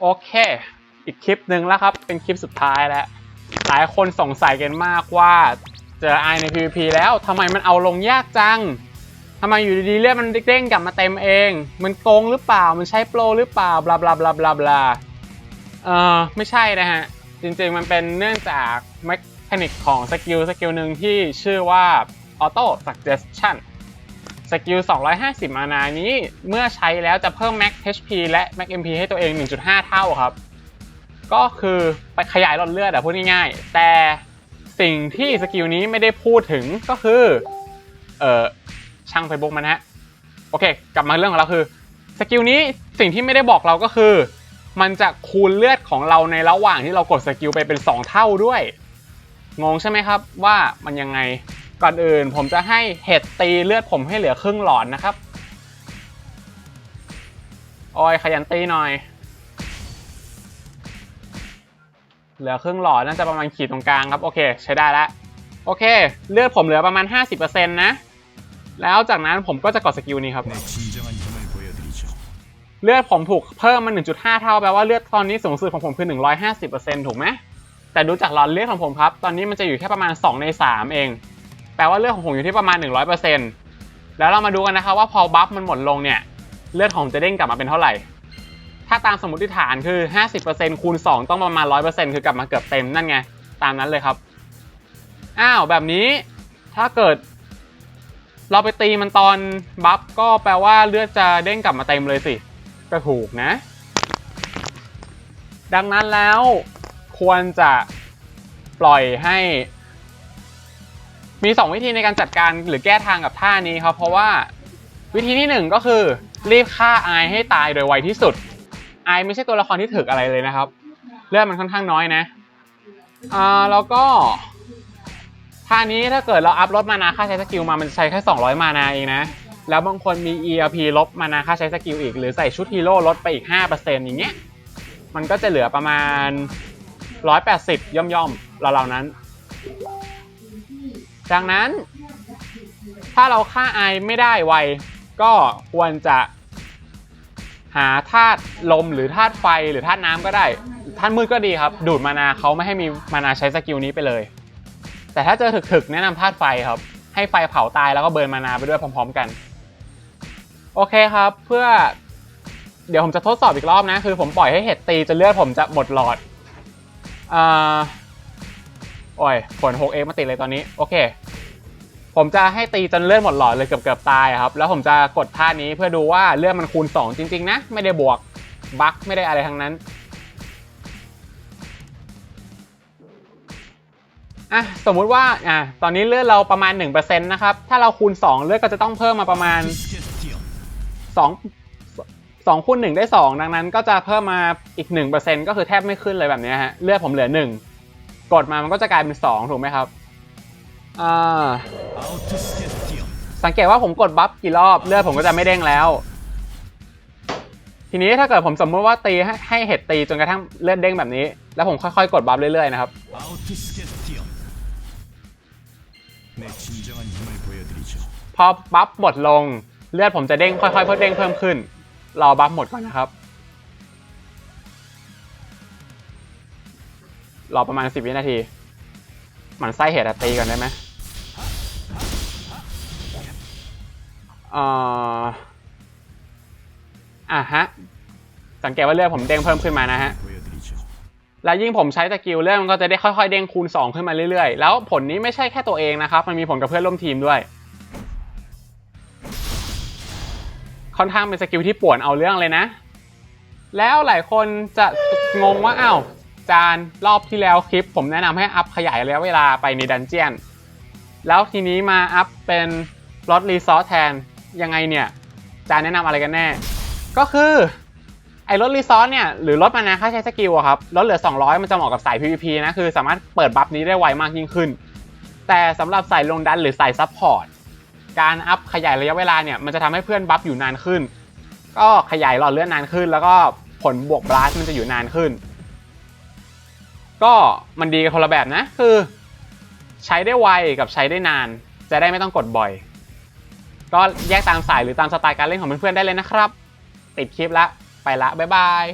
โอเค อีกคลิปหนึ่งแล้วครับ เป็นคลิปสุดท้ายแล้ว หลายคนสงสัยกันมากว่าเจอไอใน PVP แล้วทำไมมันเอาลงยากจังทำไมอยู่ดีๆเลือดมันเด้งกลับมาเต็มเอง มันโกงหรือเปล่า มันใช้โปรหรือเปล่า บลาบลาบลาบลาบลาเออไม่ใช่นะฮะ จริงๆมันเป็นเนื่องจากแมคานิกของสกิลสกิลหนึ่งที่ชื่อว่า Auto Suggestion สกิล 250 มานานี้ เมื่อใช้แล้วจะเพิ่ม Max HP และ Max MP ให้ตัวเอง 1.5 เท่าครับ ก็คือไปขยายหลอดเลือดอะพูดง่ายๆ แต่สิ่งที่สกิลนี้ไม่ได้พูดถึงก็คือ เออช่างไฟบุ๊กมันฮะ โอเค กลับมาเรื่องของเราคือ สกิลนี้สิ่งที่ไม่ได้บอกเราก็คือ มันจะคูณเลือดของเราในระหว่างที่เรากดสกิลไปเป็น 2 เท่าด้วย งงใช่ไหมครับว่ามันยังไง ก่อนอื่นผมจะให้เห็ดตีเลือดผมให้เหลือครึ่งหลอดนะครับโอยขยันตีหน่อย เหลือครึ่งหลอดน่าจะประมาณขีดตรงกลางครับ โอเค ใช้ได้ละโอเค เลือดผมเหลือประมาณ 50%นะ แล้วจากนั้นผมก็จะกดสกิลนี้ครับ เลือดผมถูกเพิ่มมา 1.5 เท่าแปลว่าเลือดตอนนี้สูงสุดของผมคือ 150%ถูกไหมแต่ดูจากหลอดเลือดของผมครับ ตอนนี้มันจะอยู่แค่ประมาณ 2 ใน 3 เอง แปลว่าเลือดของผมอยู่ที่ประมาณ 100%แล้วเรามาดูกันนะคะว่าพอบัฟมันหมดลงเนี่ย เลือดของจะเด้งกลับมาเป็นเท่าไหร่ ถ้าตามสมมติฐานคือ 50%คูณ 2 ต้องประมาณ 100%คือกลับมาเกือบเต็มนั่นไง ตามนั้นเลยครับ อ้าวแบบนี้ถ้าเกิด เราไปตีมันตอนบัฟก็แปลว่าเลือดจะเด้งกลับมาเต็มเลยสิก็ถูกนะ ดังนั้นแล้วควรจะปล่อยให้ มี 2 วิธีในการจัดการหรือแก้ทางกับท่านี้ครับ เพราะว่าวิธีที่ 1 ก็คือ รีบฆ่าไอายให้ตายโดยไวที่สุดไอายไม่ใช่ตัวละครที่ถึกอะไรเลยนะครับ เลือดมันค่อนข้างน้อยนะอ่าแล้วก็ท่านี้ถ้าเกิดเราอัพลดมานาค่าใช้สกิลมามันใช้แค่200 มานาเองนะ แล้วบางคนมี ERP ลบมานาค่าใช้สกิลอีก หรือใส่ชุดฮีโร่ลดไปอีก 5%อย่างเงี้ยมันก็จะเหลือประมาณ 180 ย่อมย่อมๆเรานั้น ดังนั้นถ้าเราฆ่าไอไม่ได้ไว ก็ควรจะหาธาตุลมหรือธาตุไฟหรือธาตุน้ำก็ได้ธาตุมืดก็ดีครับ ดูดมานาเขาไม่ให้มีมานาใช้สกิลนี้ไปเลย แต่ถ้าเจอถึกๆ แนะนำธาตุไฟครับ ให้ไฟเผาตายแล้วก็เบิร์นมานาไปด้วยพร้อม ๆ กัน โอเคครับ เพื่อ เดี๋ยวผมจะทดสอบอีกรอบนะ คือผมปล่อยให้เห็ดตีจนเลือดผมจะหมดหลอดอ่า โอ้ยผล 6x มาติดเลยตอนนี้ โอเค ผมจะให้ตีจนเลือดหมดหลอดเลยเกือบเกือบตายครับ แล้วผมจะกดท่านี้เพื่อดูว่าเลือดมันคูณ 2 จริง ๆ นะ ไม่ได้บวก บัคไม่ได้อะไรทั้งนั้นอะสมมุติว่าอะตอนนี้เลือดเราประมาณ 1%นะครับ ถ้าเราคูณ 2 เลือดก็จะต้องเพิ่มมาประมาณ 2 2คูณ1ได้ 2 ดังนั้นก็จะเพิ่มมาอีก 1%ก็คือแทบไม่ขึ้นเลยแบบนี้ฮะเลือดผมเหลือ 1 กดมามันก็จะกลายเป็น 2 ถูกไหมครับสังเกตว่าผมกดบัฟกี่รอบเลือดผมก็จะไม่เด้งแล้ว ทีนี้ถ้าเกิดผมสมมติว่าตีให้ใหเห็ดตีจนกระทั่งเลือดเด้งแบบนี้ แล้วผมค่อยๆ กดบัฟเรื่อยๆนะครับพอบัฟหมดลงเลือดผมจะเด้งค่อยๆเพิ่มเด้งเพิ่มขึ้นรอบัฟหมดก่อนนะครับ รอประมาณสิบวินาที มันไส้เหตุตีก่อนได้ไหมอ่าอะฮะ สังเกตว่าเลือดผมเด้งเพิ่มขึ้นมานะฮะ และยิ่งผมใช้สกิลเรื่องมันก็จะได้ค่อยๆ เด้งคูณ 2 ขึ้นมาเรื่อยๆ แล้วผลนี้ไม่ใช่แค่ตัวเองนะครับ มันมีผลกับเพื่อนร่วมทีมด้วย ค่อนข้างเป็นสกิลที่ปวดเอาเรื่องเลยนะ แล้วหลายคนจะงงว่าอ้าว จานรอบที่แล้วคลิป ผมแนะนำให้อัพขยายระยะเวลาไปในดันเจียน แล้วทีนี้มาอัพเป็นลดรีซอสแทนยังไงเนี่ยจานแนะนำอะไรกันแน่ ก็คือไอ้ลดรีซอสเนี่ยหรือลดมานาค่าใช้สกิลอะครับลดเหลือ 200 มันจะเหมาะกับสาย PVP นะคือสามารถเปิดบัฟนี้ได้ไวมากยิ่งขึ้น แต่สำหรับสายลงดันหรือสายซับพอร์ตการอัพขยายระยะเวลาเนี่ยมันจะทำให้เพื่อนบัฟอยู่นานขึ้น ก็ขยายหลอดเลือดนานขึ้น แล้วก็ผลบวกบลัสมันจะอยู่นานขึ้น ก็มันดีกันคนละแบบนะ คือ ใช้ได้ไวกับใช้ได้นาน จะได้ไม่ต้องกดบ่อย ก็แยกตามสายหรือตามสไตล์การเล่นของเพื่อนๆได้เลยนะครับ ติดคลิปละไปละบ๊ายบาย